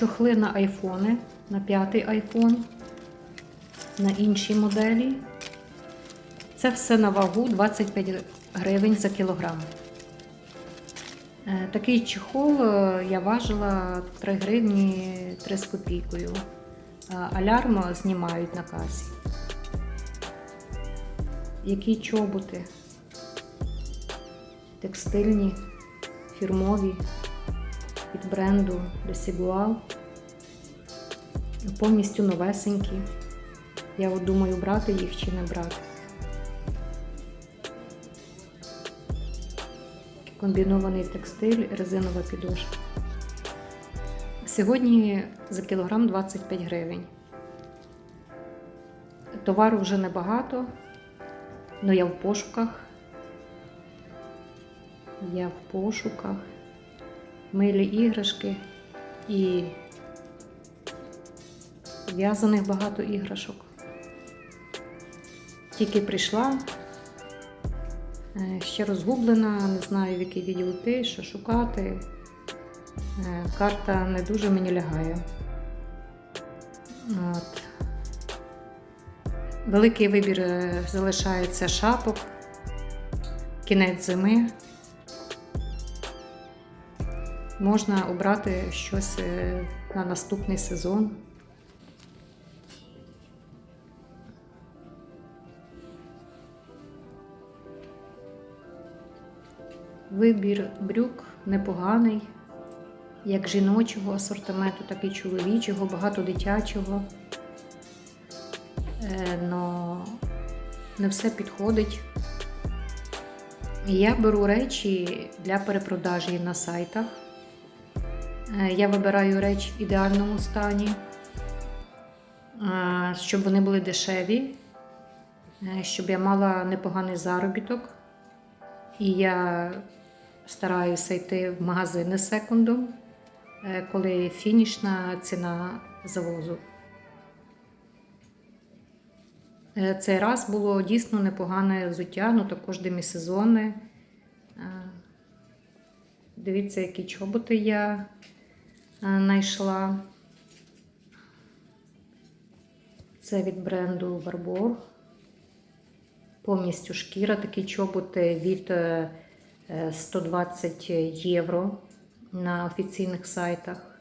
чохли на айфони, на п'ятий айфон, на інші моделі. Це все на вагу 25 гривень за кілограм. Е, Такий чехол е, я важила 3 гривні 3 з копійкою. А Алярм знімають на касі. Які чоботи? Текстильні, фірмові від бренду Desigual. Повністю новесенькі. Я от думаю, брати їх чи не брати. Комбінований текстиль, резинова підошва. Сьогодні за кілограм 25 гривень. Товару вже небагато, але я в пошуках. Я в пошуках. Милі іграшки і в'язаних багато іграшок. Тільки прийшла, е, ще розгублена, не знаю, в який відділ йти, що шукати. Е, Карта не дуже мені лягає. От. Великий вибір е, залишається шапок, кінець зими. Можна обрати щось е, на наступний сезон. Вибір брюк непоганий, як жіночого асортименту, так і чоловічого, багато дитячого. Е, Но не все підходить. Я беру речі для перепродажі на сайтах. Е, Я вибираю речі в ідеальному стані, е, щоб вони були дешеві, е, щоб я мала непоганий заробіток. І я стараюся йти в магазини секундом, е, коли фінішна ціна завозу. Цей раз було дійсно непогане взуття, ну також демісезонне. Е, Дивіться, які чоботи я знайшла. Це від бренду Barbour. Повністю шкіра, такі чоботи від е, е, 120 євро на офіційних сайтах.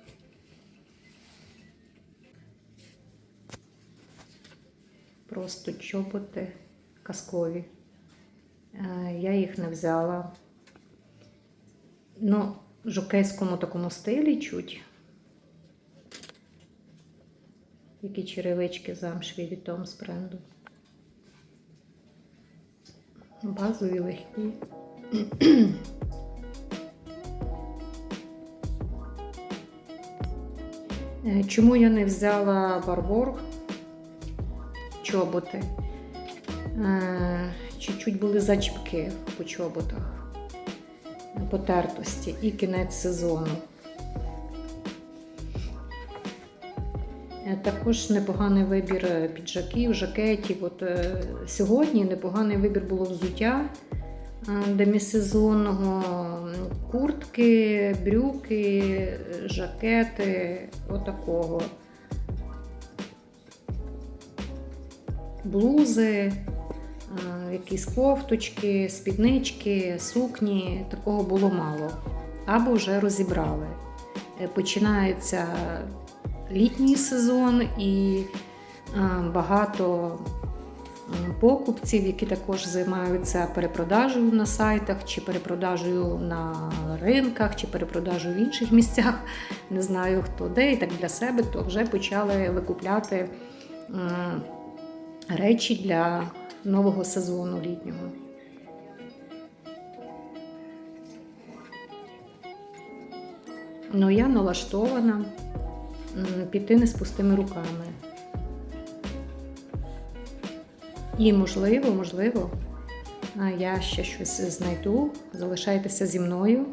Просто чоботи казкові. Е, Я їх не взяла. Ну, жокейському такому стилі чуть. Які черевички замшеві від Томс бренду. Базові легкі. Е, Чому я не взяла барбор чоботи? Е, Чуть-чуть були зачіпки по чоботах, потертості і кінець сезону. Також непоганий вибір е, піджаків, жакетів. От е, сьогодні непоганий вибір було взуття е, демісезонного, куртки, брюки, жакети, отакого. Блузи, якісь кофточки, спіднички, сукні. Такого було мало. Або вже розібрали. Починається літній сезон і е, багато покупців, які також займаються перепродажею на сайтах, чи перепродажею на ринках, чи перепродажею в інших місцях. Не знаю хто де, і так для себе, то вже почали викупляти речі для нового сезону літнього. Ну, я налаштована піти не з пустими руками. І можливо, можливо, я ще щось знайду. Залишайтеся зі мною.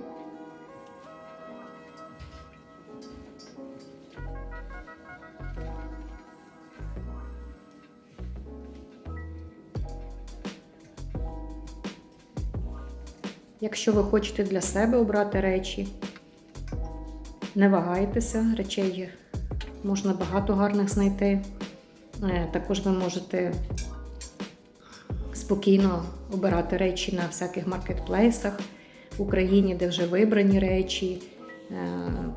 Якщо ви хочете для себе обрати речі, Не вагайтеся, речей можна багато гарних знайти. Е, Також ви можете спокійно обирати речі на всяких маркетплейсах в Україні, де вже вибрані речі, е,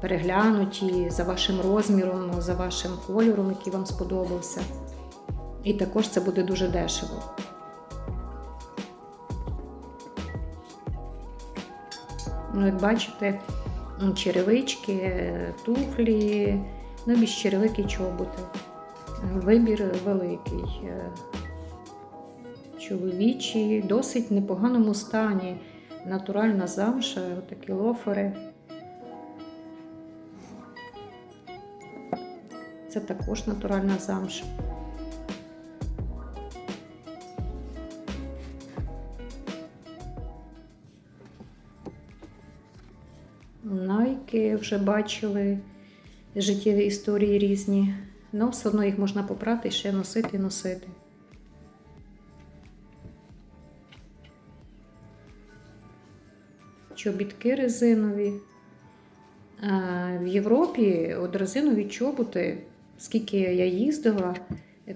переглянуті за вашим розміром, за вашим кольором, який вам сподобався. І також це буде дуже дешево. Ну, як бачите, черевички, туфлі, ну, більш черевики чоботи. Вибір великий. Е, Чоловічі, досить непоганому стані. Натуральна замша, такі лофери. Це також натуральна замша. Найки вже бачили життєві історії різні, але все одно їх можна попрати і ще носити і носити. Чобітки резинові. В Європі от резинові чоботи, скільки я їздила,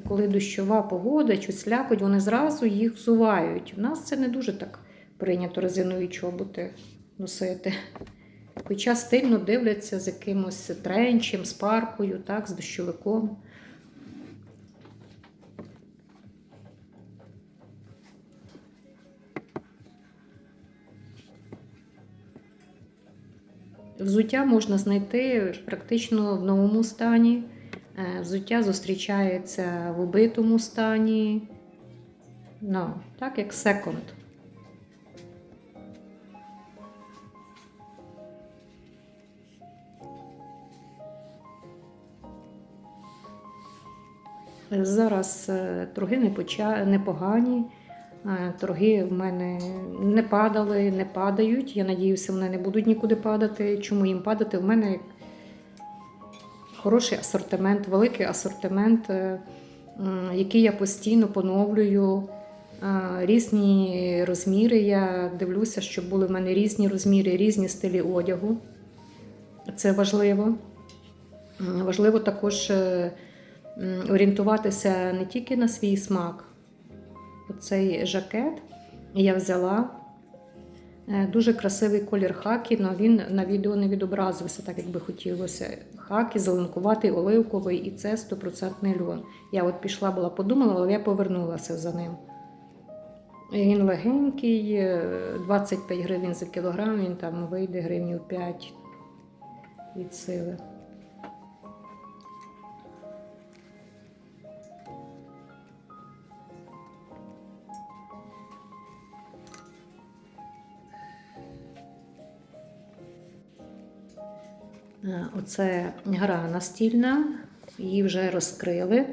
коли дощова погода чи слякоть, вони зразу їх взувають. У нас це не дуже так прийнято резинові чоботи носити. Хоча стильно дивляться з якимось тренчем, з паркою, так, з дощовиком. Взуття можна знайти практично в новому стані. Е, Взуття зустрічається в убитому стані. Ну, так як секонд. Зараз е, торги непогані. Е, Торги в мене не падали, не падають. Я надіюся, вони не будуть нікуди падати. Чому їм падати? У мене хороший асортимент, великий асортимент, е, який я постійно поновлюю. Різні розміри. Я дивлюся, щоб були в мене різні розміри, різні стилі одягу. Це важливо. Важливо також орієнтуватися не тільки на свій смак. Оцей жакет я взяла. Е, Дуже красивий колір хакі, але він на відео не відобразився, так як би хотілося. Хакі, зеленкуватий, оливковий, і це 100% льон. Я от пішла, була подумала, але я повернулася за ним. Він легенький, е, 25 гривень за кілограм, він там вийде гривнів 5 від сили. Оце гра настільна, її вже розкрили.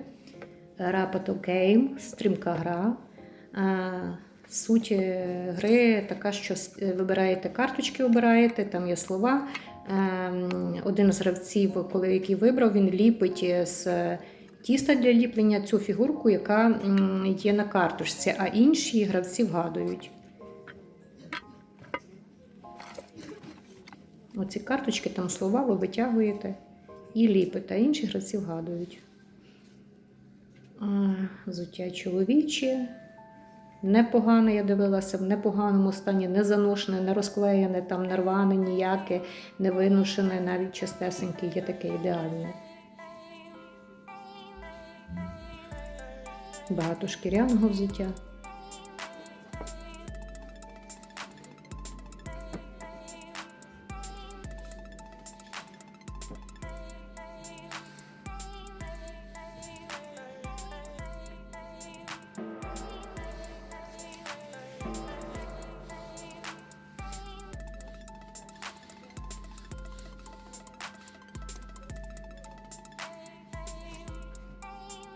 Rapato Game, стрімка гра. Е, Суть е, гри така, що е, вибираєте карточки, обираєте, там є слова. Один з гравців, коли який вибрав, він ліпить з тіста для ліплення цю фігурку, яка є на карточці, а інші гравці вгадують. Оці карточки, там слова ви витягуєте і ліпите, а інші гравці вгадують. Взуття чоловіче. Непогане, я дивилася, в непоганому стані, не заношене, не розклеєне, там не рване ніяке, не виношене, навіть чистесеньке, є таке ідеальне. Багато шкіряного взуття.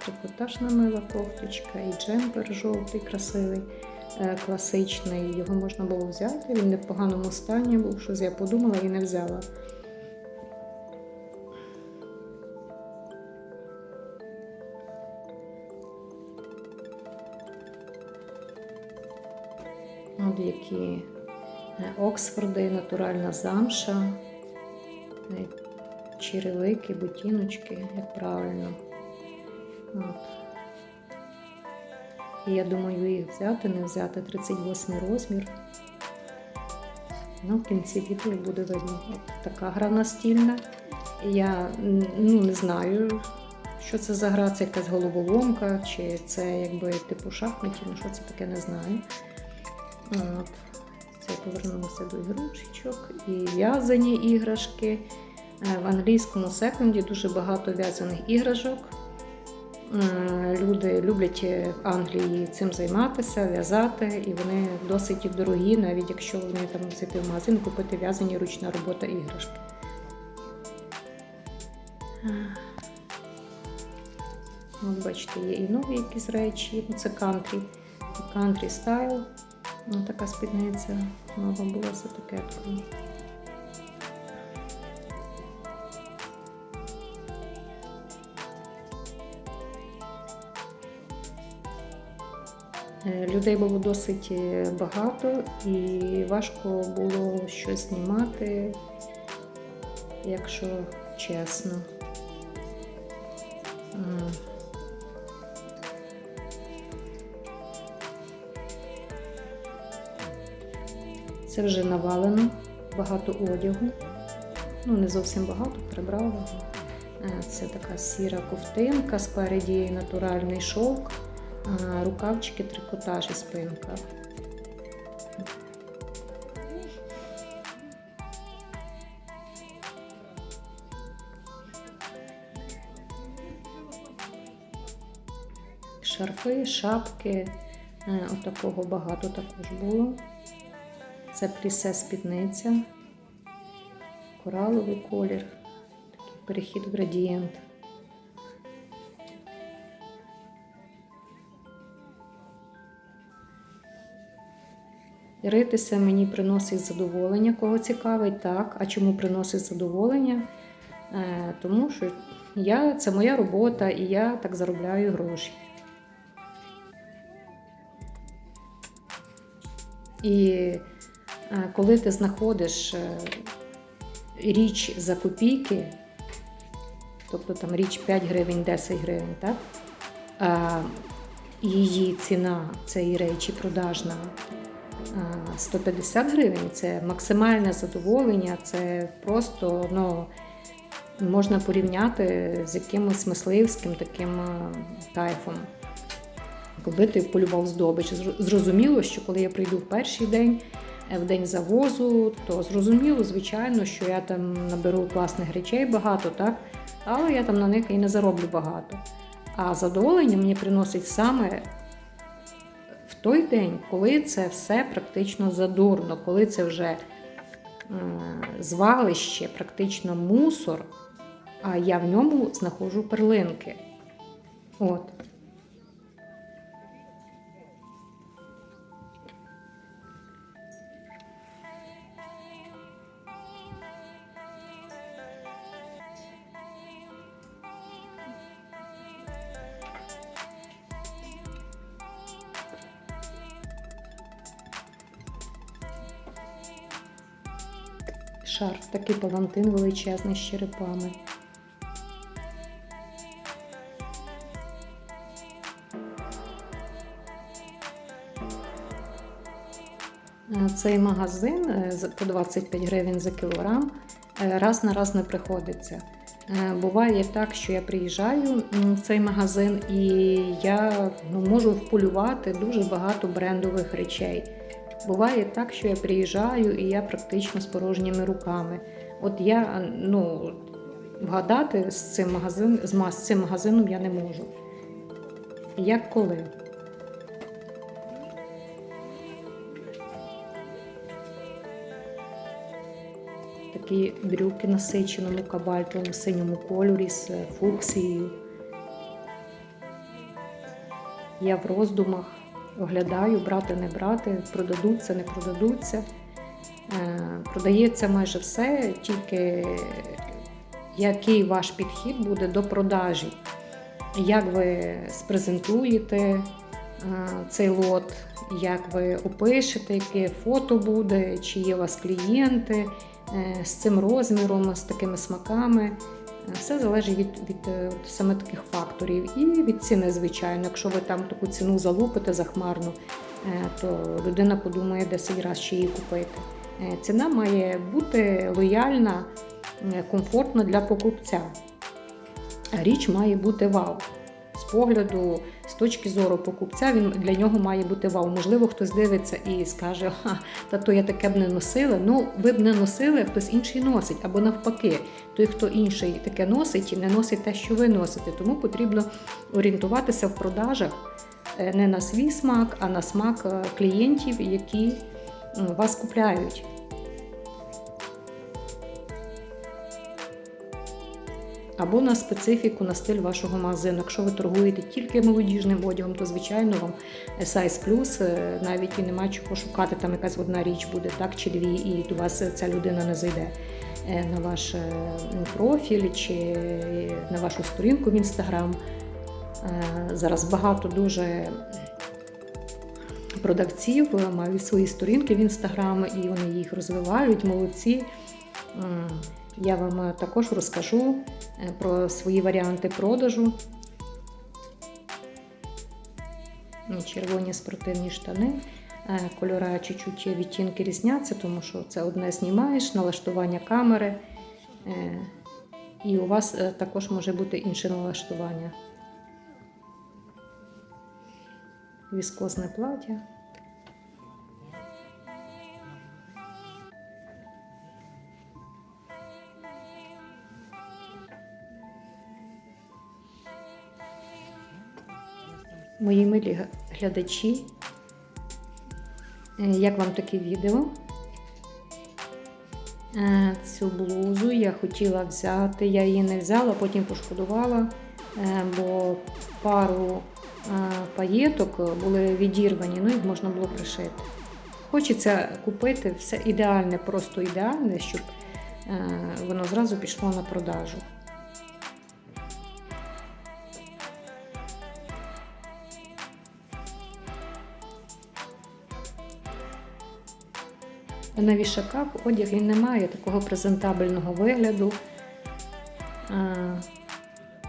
Трикотажна мила кофточка і джемпер жовтий, красивий, е, класичний. Його можна було взяти. Він не в поганому стані був, щось я подумала і не взяла. От які е, Оксфорди, натуральна замша. Е, черевики, ботиночки, як правильно. І я думаю, їх взяти, не взяти 38 розмір. Ну, в кінці відео буде видно. Така гра настільна. Я ну, не знаю, що це за гра, це якась головоломка, чи це якби типу шахматів, ну що це таке, не знаю. От. Це повернулося до ігрушечок і в'язані іграшки. Е, В англійському секунді дуже багато в'язаних іграшок. Е, Люди люблять в Англії цим займатися, в'язати, і вони досить дорогі, навіть якщо вони там зайти в магазин, купити в'язані ручна робота іграшки. От бачите, є і нові якісь речі, ну це кантрі, кантрі стайл. Така спідниця нова була з етикеткою. Людей було досить е, багато і важко було щось знімати, якщо чесно. Це вже навалено, багато одягу. Ну, не зовсім багато, прибрала. Е, Це така сіра ковтинка, спереді натуральний шовк, рукавчики, трикотаж і спинка. Шарфи, шапки, е, отакого багато також було. Це плісе спідниця, кораловий колір, такий перехід в градієнт. Ритися мені приносить задоволення, кого цікавить, так. А чому приносить задоволення? Е, тому що я, це моя робота і я так заробляю гроші. І е, коли ти знаходиш е, річ за копійки, тобто там річ 5 гривень, 10 гривень, так? Її ціна цієї речі продажна 150 гривень це максимальне задоволення, це просто ну, можна порівняти з якимось мисливським таким кайфом коли ти полював здобич. Зрозуміло, що коли я прийду в перший день, е, в день завозу, то зрозуміло, звичайно, що я там наберу класних речей багато, так? але я там на них і не зароблю багато. А задоволення мені приносить саме той день, коли це все практично задурно, коли це вже е, звалище, практично мусор, а я в ньому знаходжу перлинки. От. Шарф такий палантин величезний з черепами. Цей магазин е, по 25 гривень за кілограм е, раз на раз не приходиться. Е, Буває так, що я приїжджаю в цей магазин і я ну, можу вполювати дуже багато брендових речей. Буває так, що я приїжджаю і я практично з порожніми руками. От я ну, вгадати з цим, магазин, з цим магазином я не можу. Як коли? Такі брюки насиченому кабальтовому синьому кольорі з фуксією. Я в роздумах оглядаю, брати, не брати, продадуться, не продадуться. Е, Продається майже все, тільки який ваш підхід буде до продажі, як ви спрезентуєте, е, цей лот, як ви опишете, яке фото буде, чи є у вас клієнти е, з цим розміром, з такими смаками. Е, Все залежить від, від від, саме таких факторів і від ціни, звичайно. Якщо ви там таку ціну залупите захмарну, е, то людина подумає 10 разів, ще її купити. Е, Ціна має бути лояльна, е, комфортна для покупця. Річ має бути вау. З погляду, з точки зору покупця, він для нього має бути вау. Можливо, хтось дивиться і скаже, ха, та то я таке б не носила. Ну, ви б не носили, хтось інший носить. Або навпаки, той, хто інший таке носить, не носить те, що ви носите. Тому потрібно орієнтуватися в продажах е, не на свій смак, а на смак е, клієнтів, які вас купляють. Або на специфіку, на стиль вашого магазину. Якщо ви торгуєте тільки молодіжним одягом, то звичайно вам size плюс е, навіть і нема чого шукати. Там якась одна річ буде, так чи дві, і до вас ця людина не зайде е, на ваш е, профіль чи на вашу сторінку в інстаграм. Зараз багато дуже продавців мають свої сторінки в інстаграм і вони їх розвивають, молодці. Я вам е, також розкажу е, про свої варіанти продажу. Червоні спортивні штани. Е, Кольори чуть-чуть відтінки різняться, тому що це одне знімаєш, налаштування камери. І у вас також може бути інше налаштування. Віскозне плаття. Мої милі глядачі, е, як вам таке відео? Е, Цю блузу я хотіла взяти, я її не взяла, потім пошкодувала, е, бо пару паєток були відірвані, ну їх можна було пришити. Хочеться купити все ідеальне, просто ідеальне, щоб воно зразу пішло на продажу. На вішаках одяг він не має такого презентабельного вигляду.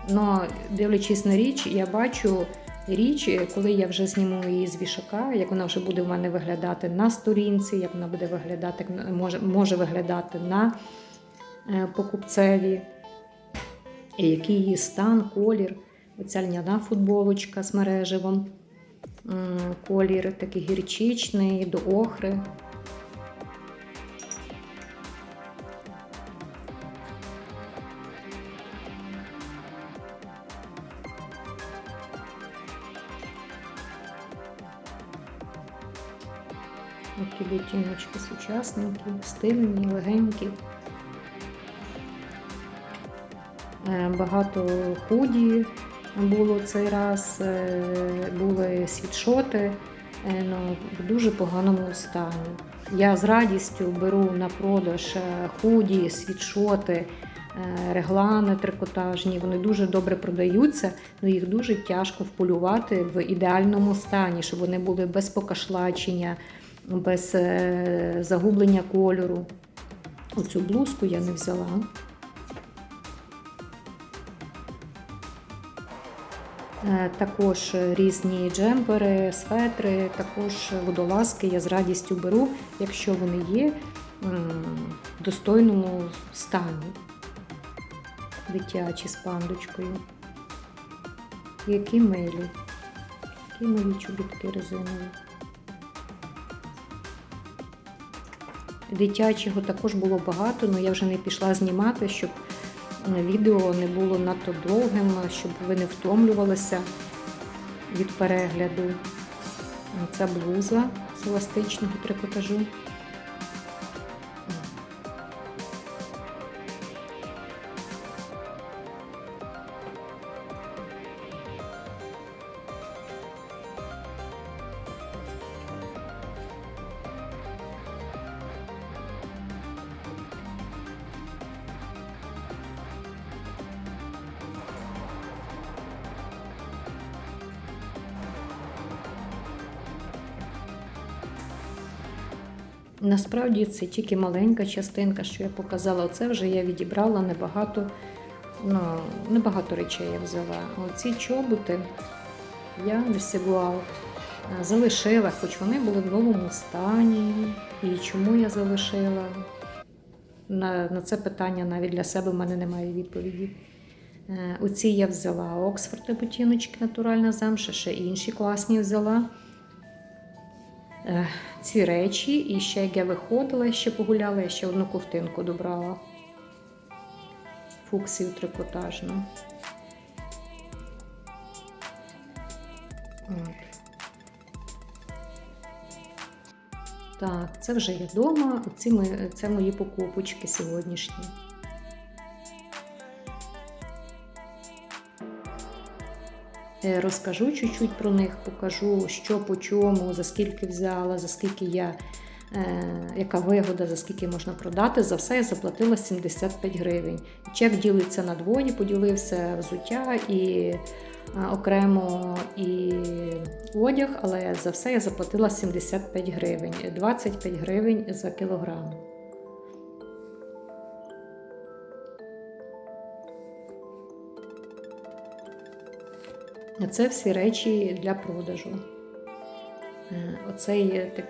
Але дивлячись на річ, я бачу річ, коли я вже зніму її з вішака, як вона вже буде в мене виглядати на сторінці, як вона буде виглядати, може, може виглядати на е, покупцеві, і який її стан, колір. Оця льняна футболочка з мереживом, колір такий гірчичний, до охри. Такі відтіночки сучасненькі, стильні, легенькі. Е, Багато худі було цей раз, е, були світшоти е, ну, в дуже поганому стані. Я з радістю беру на продаж худі, світшоти, реглани трикотажні. Вони дуже добре продаються, але їх дуже тяжко вполювати в ідеальному стані, щоб вони були без покашлачення, без е, загублення кольору. Оцю блузку я не взяла. Е, Також різні джемпери, светри, також водолазки я з радістю беру, якщо вони є в достойному стані. Дитячі з пандочкою. Які милі. Які милі чобітки резинові. Дитячого також було багато, але я вже не пішла знімати, щоб відео не було надто довгим, щоб ви не втомлювалися від перегляду. Це блуза з еластичного трикотажу. Насправді це тільки маленька частинка, що я показала. Оце вже я відібрала небагато, ну, небагато речей я взяла. Оці чоботи я досягувала. Залишила, хоч вони були в новому стані. І чому я залишила? На, на це питання навіть для себе в мене немає відповіді. Е, Оці я взяла Оксфорди ботиночки, натуральна замша, ще інші класні взяла. Е, Ці речі, і ще як я виходила, ще погуляла, я ще одну ковтинку добрала. Фуксію трикотажну. От. Так, це вже я вдома. Це мої покупочки сьогоднішні. Розкажу чуть-чуть про них, покажу, що по чому, за скільки взяла, за скільки я, е, яка вигода, за скільки можна продати. За все я заплатила 75 гривень. Чек ділиться на двоє, поділився взуття і е, окремо і одяг, але за все я заплатила 75 гривень, 25 гривень за кілограм. Це всі речі для продажу. Е, Оцей так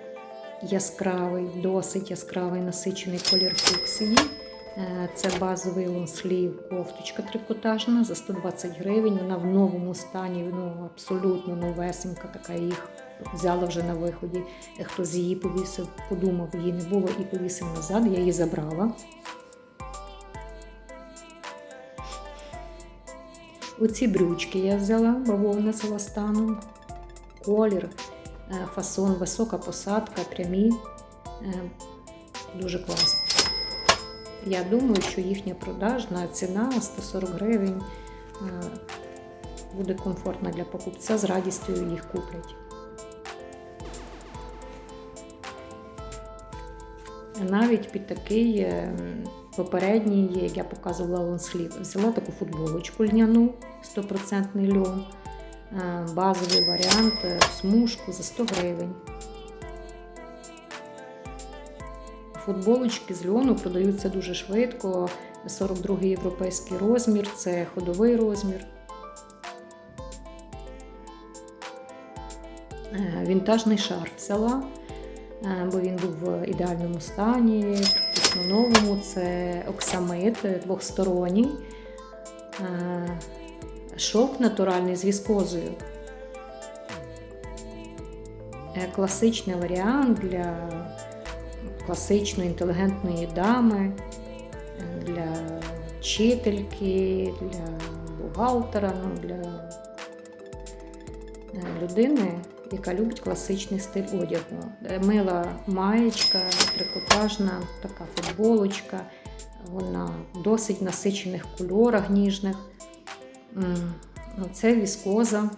яскравий, досить яскравий насичений колір фуксії. Е, Це базовий лонслів кофточка трикотажна за 120 гривень. Вона в новому стані, ну абсолютно новесенька, така їх взяла вже на виході. Е, Хтось її повісив, подумав, її не було і повісив назад. Я її забрала. Оці брючки я взяла, бавовна з еластаном. Колір, е, фасон, висока посадка, прямі. Е, Дуже класно. Я думаю, що їхня продажна ціна 140 гривень е, буде комфортна для покупця, з радістю їх куплять. Навіть під такий попередній, як я показувала лонслів, взяла таку футболочку льняну 100% льон, е, базовий варіант е, смужку за 100 гривень. Футболочки з льону продаються дуже швидко. 42 європейський розмір, це ходовий розмір. Е, Вінтажний шарф взяла, бо він був в ідеальному стані, новому. Це оксамит е, двохсторонній. Е, Шовк натуральний з віскозою. Е, Класичний варіант для класичної інтелігентної дами, для вчительки, для бухгалтера, ну, для людини, яка любить класичний стиль одягу. Е, Мила маєчка, трикотажна, така футболочка, вона в досить насичених кольорах ніжних. Ну, Це віскоза.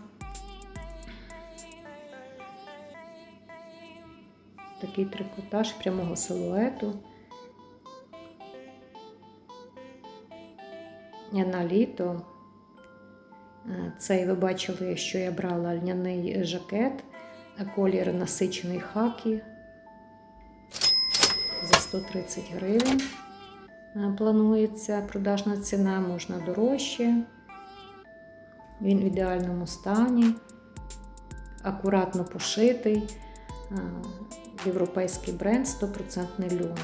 Такий трикотаж прямого силуету. Я на літо. Е, Цей ви бачили, що я брала льняний жакет, колір насичений хакі за 130 гривень. Е, Планується продажна ціна, можна дорожче. Він в ідеальному стані, акуратно пошитий. Е, Європейський бренд 100% льон.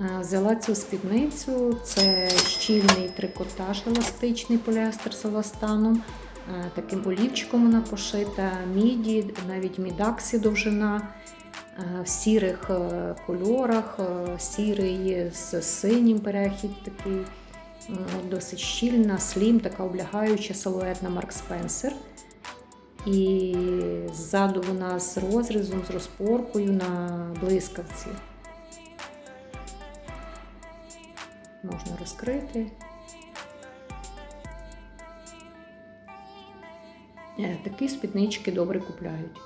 Е, Взяла цю спідницю, це щільний трикотаж еластичний поліестер з еластаном. Е, Таким олівчиком вона пошита, міді, навіть мідаксі довжина е, в сірих кольорах, сірий з синім перехід такий, досить щільна, слім, така облягаюча силуетна Марк Спенсер. І ззаду вона з розрізом, з розпоркою на блискавці. Можна розкрити. Е, Такі спіднички добре купляють.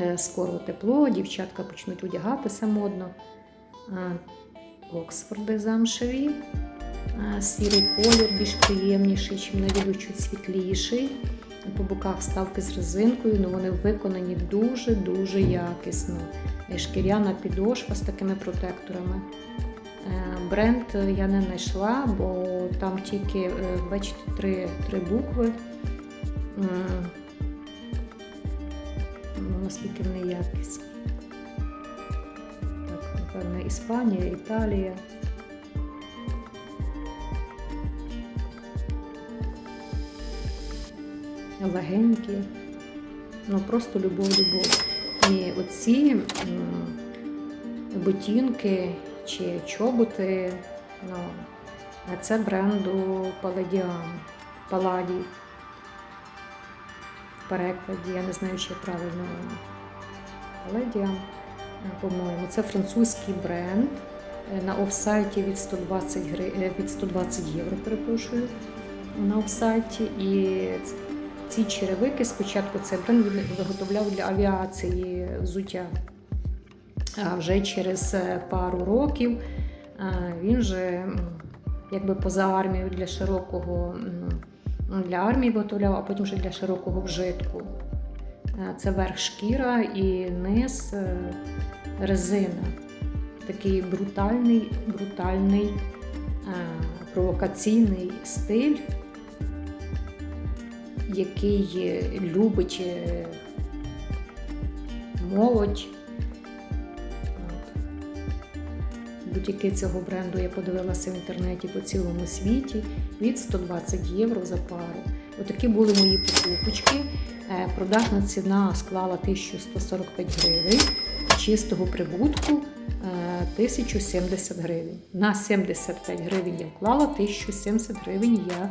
Е, Скоро тепло, дівчатка почнуть одягатися модно. Е, Оксфорди замшеві. Сірий колір більш приємніший, чим на віду чуть світліший. По боках вставки з резинкою, але вони виконані дуже-дуже якісно. Шкіряна підошва з такими протекторами. Е, Бренд я не знайшла, бо там тільки, е, бачите, три, три букви. Ну, Наскільки вони якісні. Так, напевно, Іспанія, Італія. Легенькі. Ну просто любов, любов. І оці м, ботинки чи чоботи, ну, це бренду Palladium. Паладій. В перекладі, я не знаю, чи правильно Palladium, по-моєму. Це французький бренд. Е, На офсайті від 120, гри... е, від 120 євро, перепрошую, на офсайті. І ці черевики спочатку цей бренд виготовляв для авіації взуття. А вже через е, пару років е, він вже якби поза армією для широкого для армії виготовляв, а потім вже для широкого вжитку. Е, Це верх шкіра і низ резина. Такий брутальний, брутальний, провокаційний стиль, який любить молодь. Бутіки цього бренду я подивилася в інтернеті по цілому світі від 120 євро за пару. Отакі були мої покупочки. Е, Продажна ціна склала 1145 гривень, чистого прибутку е, 1070 гривень. На 75 гривень я вклала, 1070 гривень я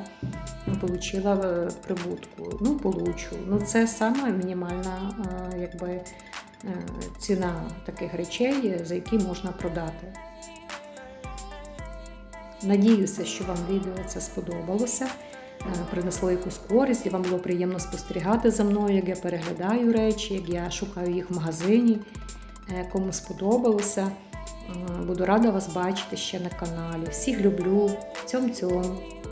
отримала прибутку. Ну, получу. Ну, це сама мінімальна е, якби, е, ціна таких речей, за які можна продати. Надіюся, що вам відео це сподобалося, е, принесло якусь користь, і вам було приємно спостерігати за мною, як я переглядаю речі, як я шукаю їх в магазині. Е, Кому сподобалося, е, буду рада вас бачити ще на каналі. Всіх люблю. Цьом-цьом.